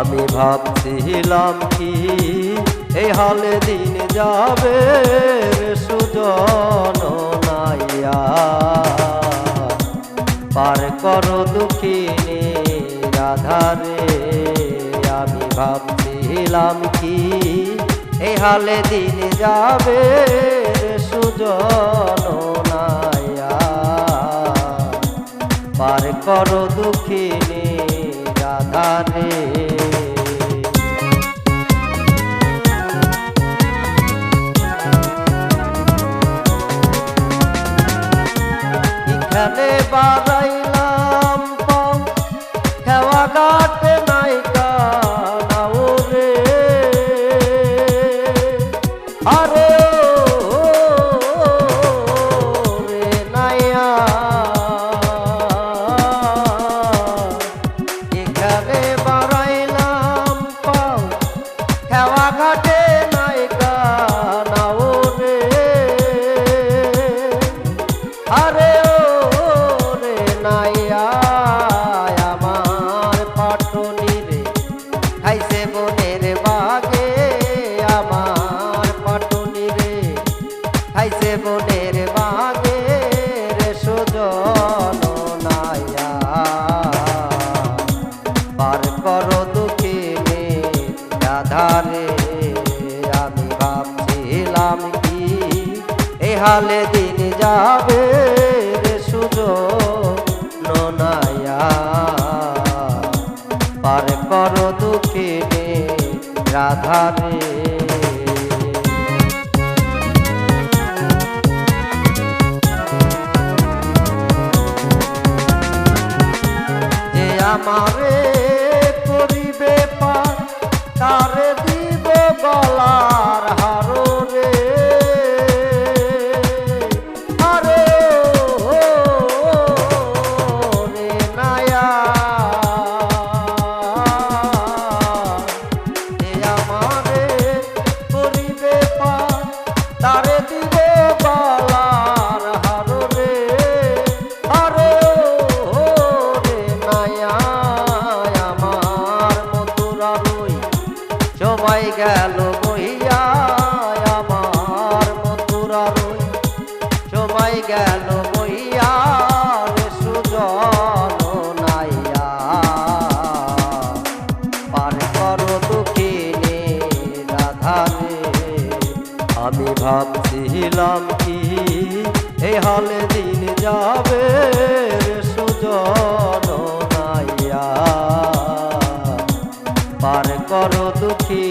আমি ভাবছিলাম কি এই হালে দিন যাবে সুজন নাইয়া। পার করো দুঃখিনী রাধারে, আমি ভাবছিলাম কি এই হালে দিন যাবে সুজন নাইয়া। পার করো দুঃখিনী রাধারে Hare নাইয়া পার করো দুঃখিনী রাধারে, আমি ভাবছিলাম কি এ হালে দিন যাবে রে সুযোগ নাইয়া পার করো দুঃখিনী রাধারে আমারে করিবে পার তারে সবাই গেল বইয়া আমার মধুরা রই সবাই গেল বইয়া সুজন নাইয়া। পার করো দুঃখিনী রাধারে, আমি ভাবছিলাম কি এই হালে দিন যাবে সুজন নাইয়া। পার করো দুঃখিনী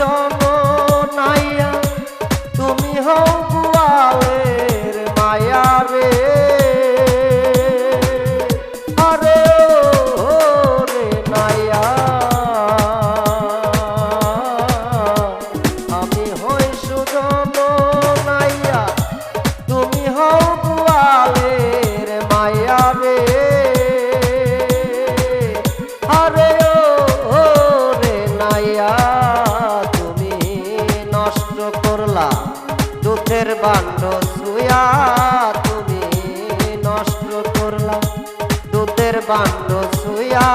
John. বান্ড সুয়া তুমি নষ্ট করলাম। দুধের বান্ড সুয়া